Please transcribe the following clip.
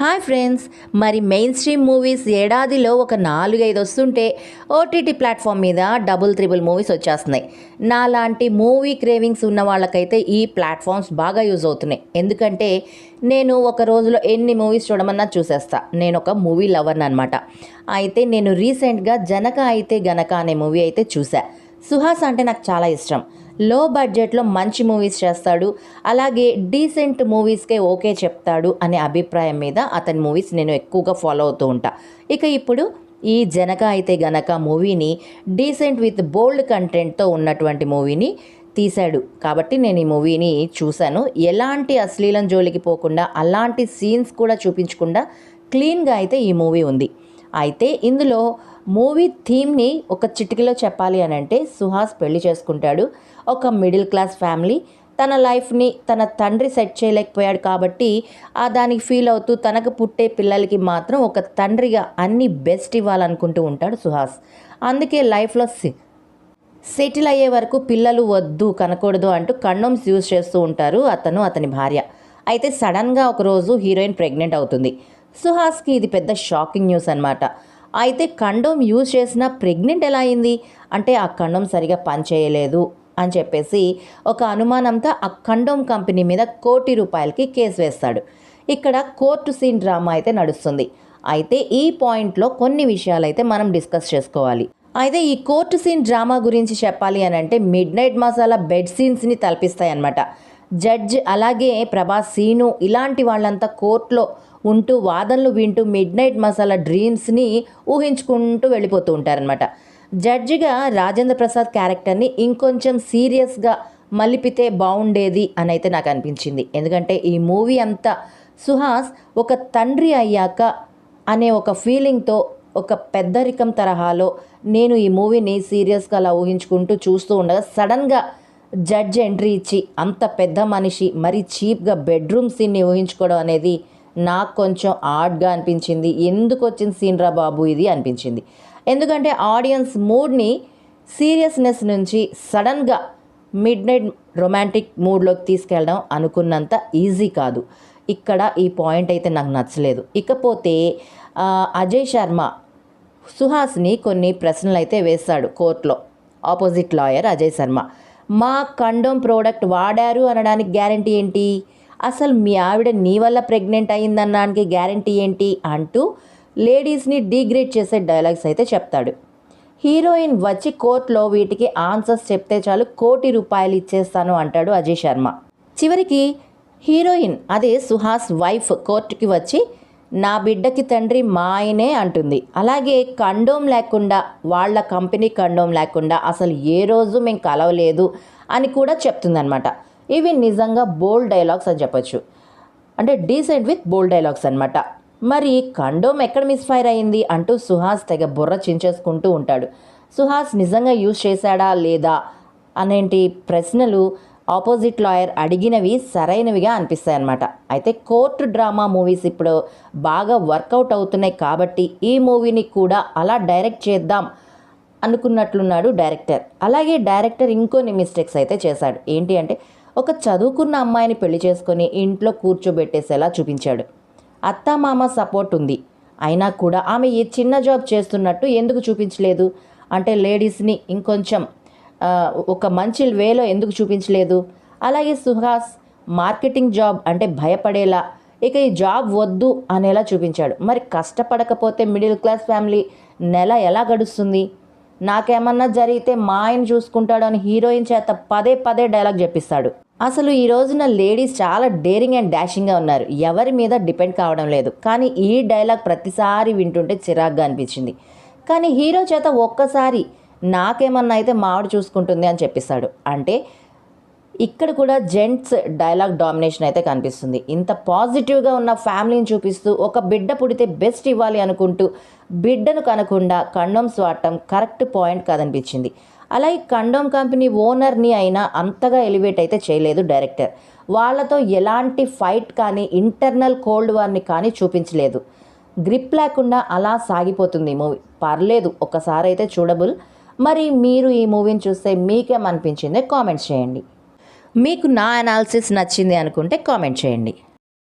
Hi friends మరి main stream movies ఏడాదిలో ఒక నాలుగైదు వస్తుంటే ఓటీటీ ప్లాట్ఫామ్ మీద డబుల్ త్రిబుల్ మూవీస్ వచ్చేస్తున్నాయి. నాలాంటి మూవీ క్రేవింగ్స్ ఉన్న వాళ్ళకైతే ఈ ప్లాట్ఫామ్స్ బాగా యూజ్ అవుతున్నాయి. ఎందుకంటే నేను ఒక రోజులో ఎన్ని మూవీస్ చూడమన్నా చూసేస్తా. నేను ఒక మూవీ లవర్ని అనమాట అయితే నేను రీసెంట్గా జనక అయితే గనక అనే మూవీ అయితే చూసా. సుహాస్ అంటే నాకు చాలా ఇష్టం. లో బడ్జెట్లో మంచి మూవీస్ చేస్తాడు. అలాగే డీసెంట్ మూవీస్కే ఓకే చెప్తాడు అనే అభిప్రాయం మీద అతని మూవీస్ నేను ఎక్కువగా ఫాలో అవుతూ ఉంటా. ఇక ఇప్పుడు ఈ జనక అయితే గనక మూవీని డీసెంట్ విత్ బోల్డ్ కంటెంట్తో ఉన్నటువంటి మూవీని తీశాడు. కాబట్టి నేను ఈ మూవీని చూశాను. ఎలాంటి అశ్లీలం జోలికి పోకుండా అలాంటి సీన్స్ కూడా చూపించకుండా క్లీన్గా అయితే ఈ మూవీ ఉంది. అయితే ఇందులో మూవీ థీమ్ని ఒక చిటికలో చెప్పాలి అని అంటే సుహాస్ పెళ్ళి చేసుకుంటాడు. ఒక మిడిల్ క్లాస్ ఫ్యామిలీ. తన లైఫ్ని తన తండ్రి సెట్ చేయలేకపోయాడు కాబట్టి ఆ దానికి ఫీల్ అవుతూ తనకు పుట్టే పిల్లలకి మాత్రం ఒక తండ్రిగా అన్ని బెస్ట్ ఇవ్వాలనుకుంటూ ఉంటాడు సుహాస్. అందుకే లైఫ్లో సి- సెటిల్ అయ్యే వరకు పిల్లలు వద్దు కనకూడదు అంటూ కండోమ్స్ యూజ్ చేస్తూ ఉంటారు అతను అతని భార్య. అయితే సడన్గా ఒకరోజు హీరోయిన్ ప్రెగ్నెంట్ అవుతుంది. సుహాస్కి ఇది పెద్ద షాకింగ్ న్యూస్ అనమాట అయితే కండోమ్ యూజ్ చేసిన ప్రెగ్నెంట్ ఎలా అయింది? అంటే ఆ కండోమ్ సరిగా పనిచేయలేదు అని చెప్పేసి ఒక అనుమానంతో ఆ కండోమ్ కంపెనీ మీద కోటి రూపాయలకి కేసు వేస్తాడు. ఇక్కడ కోర్టు సీన్ డ్రామా అయితే నడుస్తుంది. అయితే ఈ పాయింట్లో కొన్ని విషయాలు అయితే మనం డిస్కస్ చేసుకోవాలి. అయితే ఈ కోర్టు సీన్ డ్రామా గురించి చెప్పాలి అని అంటే మిడ్ నైట్ మసాలా బెడ్ సీన్స్ని తలపిస్తాయి అన్నమాట జడ్జ్ అలాగే ప్రభాస్ సీను ఇలాంటి వాళ్ళంతా కోర్టులో ఉంటూ వాదనలు వింటూ మిడ్ నైట్ మసాలా డ్రీమ్స్ని ఊహించుకుంటూ వెళ్ళిపోతూ ఉంటారనమాట జడ్జిగా రాజేంద్ర ప్రసాద్ క్యారెక్టర్ని ఇంకొంచెం సీరియస్గా మలిపితే బాగుండేది అని అయితే నాకు అనిపించింది. ఎందుకంటే ఈ మూవీ అంతా సుహాస్ ఒక తండ్రి అయ్యాక అనే ఒక ఫీలింగ్తో ఒక పెద్దరికం తరహాలో నేను ఈ మూవీని సీరియస్గా అలా ఊహించుకుంటూ చూస్తూ ఉండగా సడన్గా జడ్జ్ ఎంట్రీ ఇచ్చి అంత పెద్ద మనిషి మరి చీప్గా బెడ్రూమ్ సీన్ని ఊహించుకోవడం అనేది నాకు కొంచెం ఆడ్గా అనిపించింది. ఎందుకు వచ్చిన సీన్రా బాబు ఇది అనిపించింది. ఎందుకంటే ఆడియన్స్ మూడ్ని సీరియస్నెస్ నుంచి సడన్గా మిడ్ నైట్ రొమాంటిక్ మూడ్లోకి తీసుకెళ్ళడం అనుకున్నంత ఈజీ కాదు. ఇక్కడ ఈ పాయింట్ అయితే నాకు నచ్చలేదు. ఇకపోతే అజయ్ శర్మ సుహాస్ని కొన్ని ప్రశ్నలు అయితే వేశాడు కోర్టులో. ఆపోజిట్ లాయర్ అజయ్ శర్మ మా కండోమ్ ప్రోడక్ట్ వాడారు అనడానికి గ్యారంటీ ఏంటి? అసలు మీ ఆవిడ నీ వల్ల ప్రెగ్నెంట్ అయిందన్నానికి గ్యారంటీ ఏంటి అంటూ లేడీస్ని డీగ్రేడ్ చేసే డైలాగ్స్ అయితే చెప్తాడు. హీరోయిన్ వచ్చి కోర్టులో వీటికి ఆన్సర్స్ చెప్తే చాలు కోటి రూపాయలు ఇచ్చేస్తాను అంటాడు అజయ్ శర్మ. చివరికి హీరోయిన్ అదే సుహాస్ వైఫ్ కోర్టుకి వచ్చి నా బిడ్డకి తండ్రి మా ఆయనే అంటుంది. అలాగే కండోమ్ లేకుండా వాళ్ళ కంపెనీ కండోమ్ లేకుండా అసలు ఏ రోజు మేము కలవలేదు అని కూడా చెప్తుందనమాట ఇవి నిజంగా బోల్డ్ డైలాగ్స్ అని చెప్పొచ్చు. అంటే డీసెంట్ విత్ బోల్డ్ డైలాగ్స్ అనమాట మరి కండోమ్ ఎక్కడ మిస్ఫైర్ అయింది అంటూ సుహాస్ తెగ బుర్ర చించేసుకుంటూ ఉంటాడు. సుహాస్ నిజంగా యూజ్ చేశాడా లేదా అనేంటి ప్రశ్నలు ఆపోజిట్ లాయర్ అడిగినవి సరైనవిగా అనిపిస్తాయి అన్నమాట అయితే కోర్టు డ్రామా మూవీస్ ఇప్పుడు బాగా వర్కౌట్ అవుతున్నాయి కాబట్టి ఈ మూవీని కూడా అలా డైరెక్ట్ చేద్దాం అనుకున్నట్లున్నాడు డైరెక్టర్. అలాగే డైరెక్టర్ ఇంకొన్ని మిస్టేక్స్ అయితే చేశాడు. ఏంటి అంటే ఒక చదువుకున్న అమ్మాయిని పెళ్ళి చేసుకొని ఇంట్లో కూర్చోబెట్టేసేలా చూపించాడు. అత్తామామ సపోర్ట్ ఉంది. అయినా కూడా ఆమె ఈ చిన్న జాబ్ చేస్తున్నట్టు ఎందుకు చూపించలేదు? అంటే లేడీస్ని ఇంకొంచెం ఒక మంచి వేలో ఎందుకు చూపించలేదు? అలాగే సుహాస్ మార్కెటింగ్ జాబ్ అంటే భయపడేలా ఇక ఈ జాబ్ వద్దు అనేలా చూపించాడు. మరి కష్టపడకపోతే మిడిల్ క్లాస్ ఫ్యామిలీ నెల ఎలా గడుస్తుంది? నాకేమన్నా జరిగితే మా ఆయన చూసుకుంటాడు అని హీరోయిన్ చేత పదే పదే డైలాగ్ చెప్పిస్తాడు. అసలు ఈ రోజున లేడీస్ చాలా డేరింగ్ అండ్ డాషింగ్గా ఉన్నారు. ఎవరి మీద డిపెండ్ కావడం లేదు. కానీ ఈ డైలాగ్ ప్రతిసారి వింటుంటే చిరాగ్గా అనిపించింది. కానీ హీరో చేత ఒక్కసారి నాకేమన్నా అయితే మావిడ చూసుకుంటుంది అని చెప్పిస్తాడు. అంటే ఇక్కడ కూడా జెంట్స్ డైలాగ్ డామినేషన్ అయితే కనిపిస్తుంది. ఇంత పాజిటివ్గా ఉన్న ఫ్యామిలీని చూపిస్తూ ఒక బిడ్డ పుడితే బెస్ట్ ఇవ్వాలి అనుకుంటూ బిడ్డను కనకుండా కండోమ్స్ వాడటం కరెక్ట్ పాయింట్ కాదనిపించింది. అలాగే కండోమ్ కంపెనీ ఓనర్ని అయినా అంతగా ఎలివేట్ అయితే చేయలేదు డైరెక్టర్. వాళ్ళతో ఎలాంటి ఫైట్ కానీ ఇంటర్నల్ కోల్డ్ వార్ని కానీ చూపించలేదు. గ్రిప్ లేకుండా అలా సాగిపోతుంది ఈ మూవీ. పర్లేదు ఒకసారి అయితే చూడబుల్. మరి మీరు ఈ మూవీని చూస్తే మీకేమనిపించిందో? కామెంట్ చేయండి. మీకు నా అనాలిసిస్ నచ్చింది అనుకుంటే కామెంట్ చేయండి.